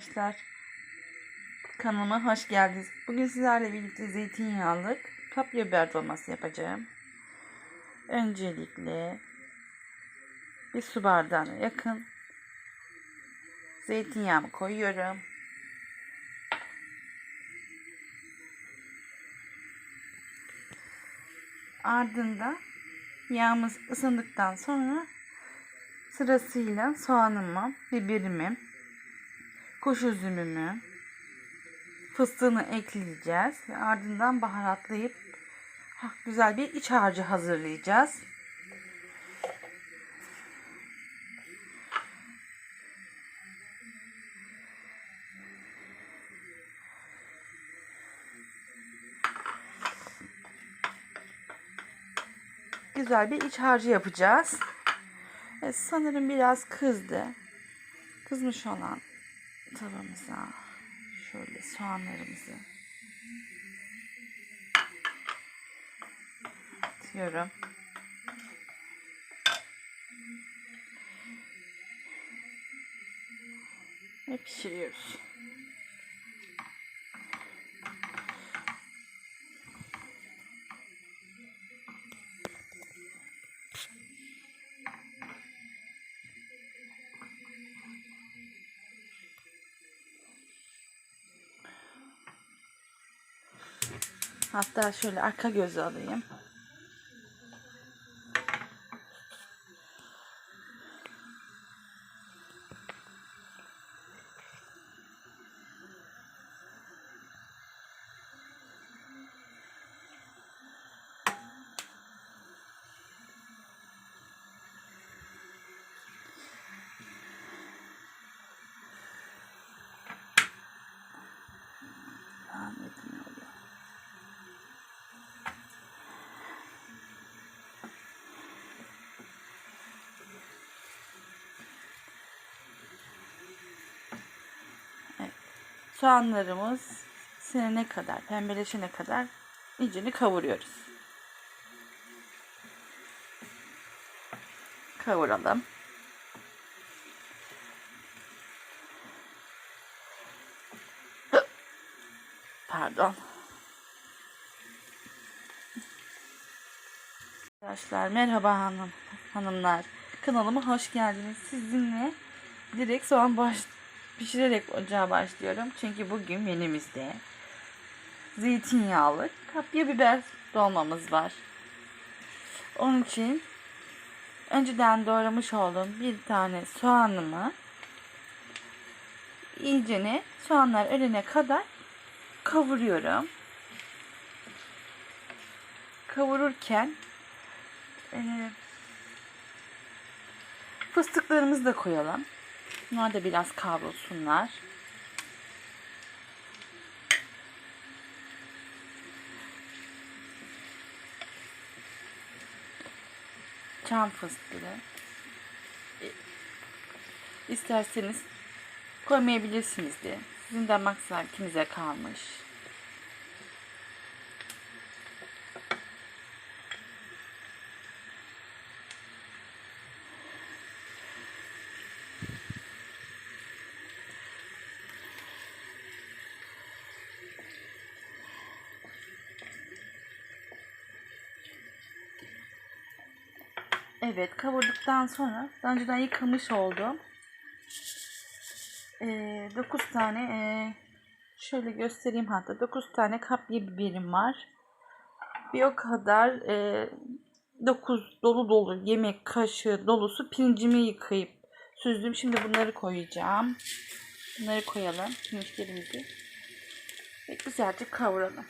Arkadaşlar kanalıma hoş geldiniz. Bugün sizlerle birlikte zeytinyağlı kapya biber dolması yapacağım. Öncelikle bir su bardağına yakın zeytinyağımı koyuyorum. Ardından yağımız ısındıktan sonra sırasıyla soğanımı, biberimi, kuş üzümümü, fıstığını ekleyeceğiz. Ve ardından baharatlayıp ha, güzel bir iç harcı hazırlayacağız. Güzel bir iç harcı yapacağız. Evet, sanırım biraz kızdı. Kızmış olan tavamıza şöyle soğanlarımızı atıyorum. Ve pişiriyoruz. Hatta şöyle arka gözü alayım. Soğanlarımız sinene kadar, pembeleşene kadar iyicini kavuruyoruz. Kavuralım. Pardon. Arkadaşlar merhaba hanım, hanımlar. Kanalıma hoş geldiniz. Sizinle direkt soğan baş, pişirerek ocağa başlıyorum. Çünkü bugün menümüzde zeytinyağlı kapya biber dolmamız var. Onun için önceden doğramış olduğum bir tane soğanımı iyicene soğanlar ölene kadar kavuruyorum. Kavururken e, fıstıklarımızı da koyalım. Bunlar da biraz kavrulsunlar. Çam fıstığı. İsterseniz koymayabilirsiniz de. Sizin damak zevkinize kalmış. Evet kavurduktan sonra daha önceden yıkamış oldum. Ee, 9 tane e, şöyle göstereyim hatta 9 tane kapya biberim var. Bir o kadar e, 9 dolu dolu yemek kaşığı dolusu pirincimi yıkayıp süzdüm. Şimdi bunları koyacağım. Bunları koyalım pirinçlerimizi. Ve güzelce kavuralım.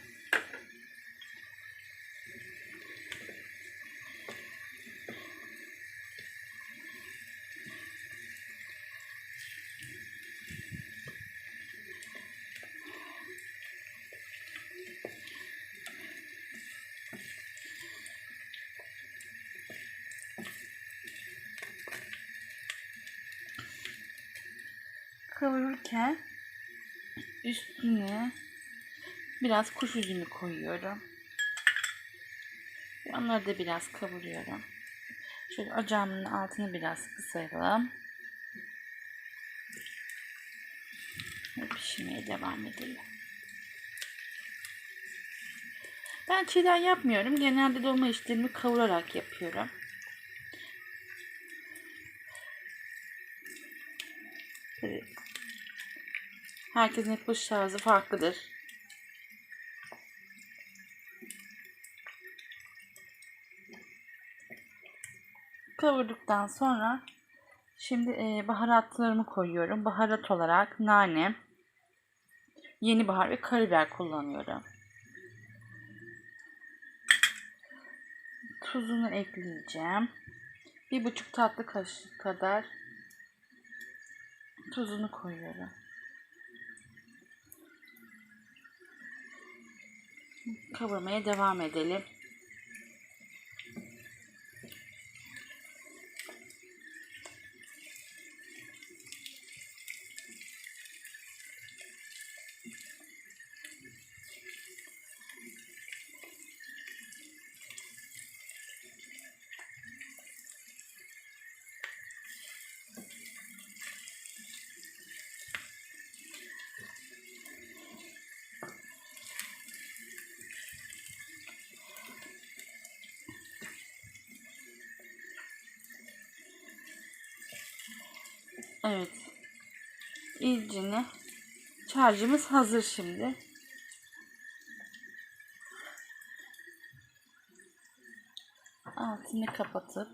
Kavururken üstüne biraz kuş üzümü koyuyorum. Ve onları da biraz kavuruyorum. Şöyle ocağımın altını biraz kısalım. pişirmeye devam edelim. Ben çiğden yapmıyorum. Genelde dolma işlerimi kavurarak yapıyorum. Evet. Herkesin yapış tarzı farklıdır. Kavurduktan sonra şimdi e, baharatlarımı koyuyorum. Baharat olarak nane, yeni bahar ve karabiber kullanıyorum. Tuzunu ekleyeceğim. Bir buçuk tatlı kaşık kadar tuzunu koyuyorum. Kavurmaya devam edelim. Evet. İlcini şarjımız hazır şimdi. Altını kapatıp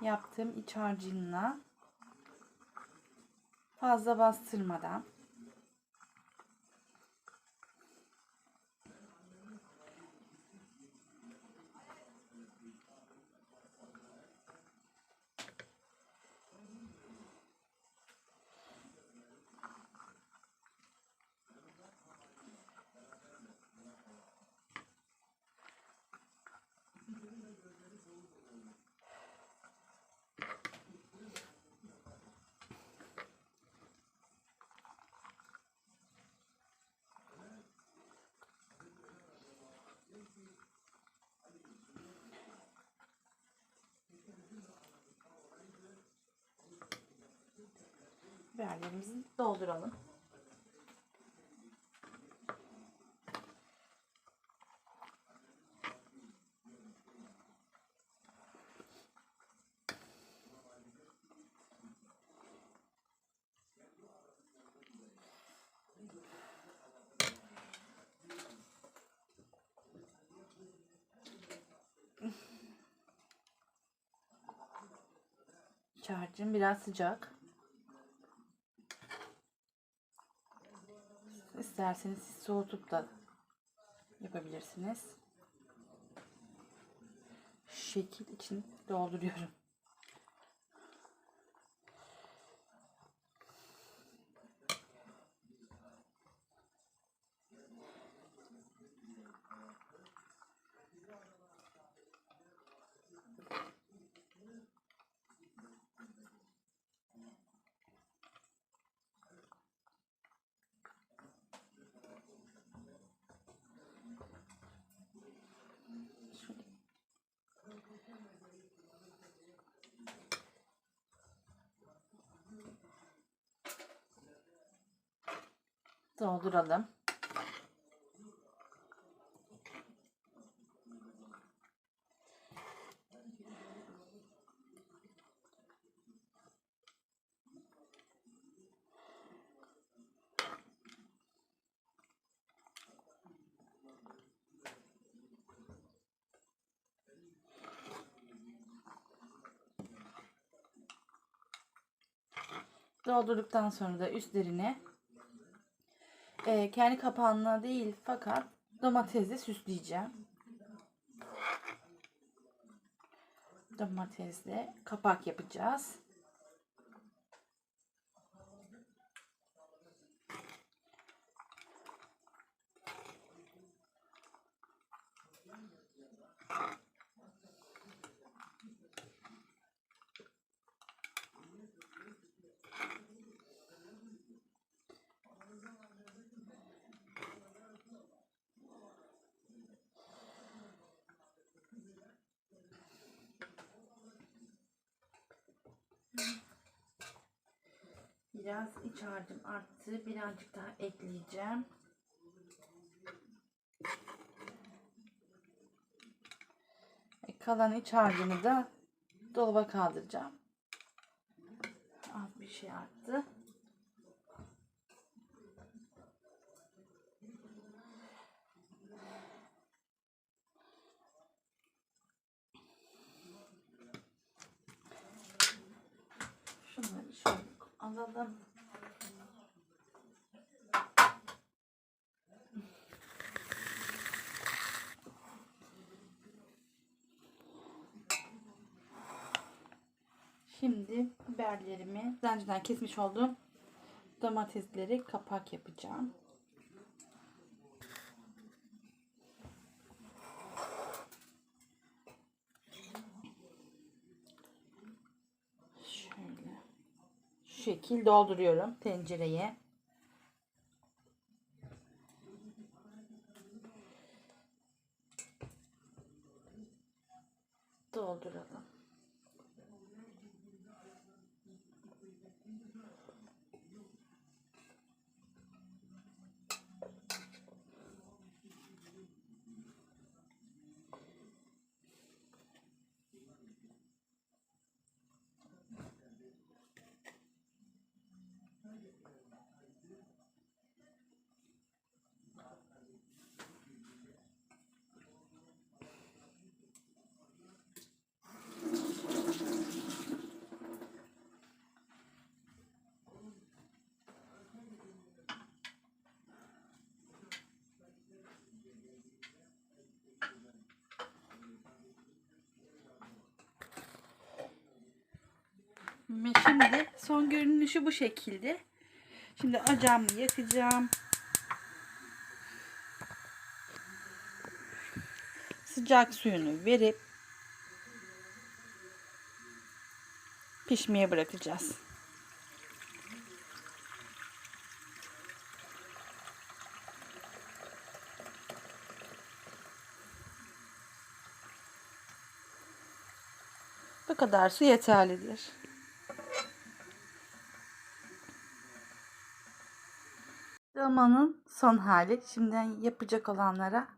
yaptığım iç harcınla fazla bastırmadan biberlerimizi dolduralım. Şarjım biraz sıcak. İsterseniz siz soğutup da yapabilirsiniz. Şekil için dolduruyorum. Dolduralım. Doldurduktan sonra da üstlerine e, kendi kapağına değil fakat domatesle süsleyeceğim. Domatesle kapak yapacağız. Biraz iç harcım arttı. Birazcık daha ekleyeceğim. E, Kalan iç harcımı da dolaba kaldıracağım. Az bir şey arttı. Şunları şöyle alalım. Şimdi biberlerimi önceden kesmiş olduğum domatesleri kapak yapacağım. Şöyle şu şekil dolduruyorum tencereye. Dolduralım. Şimdi son görünüşü bu şekilde. Şimdi ocağımı yakacağım. Sıcak suyunu verip pişmeye bırakacağız. Bu kadar su yeterlidir. Dolmanın son hali. Şimdiden yapacak olanlara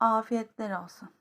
afiyetler olsun.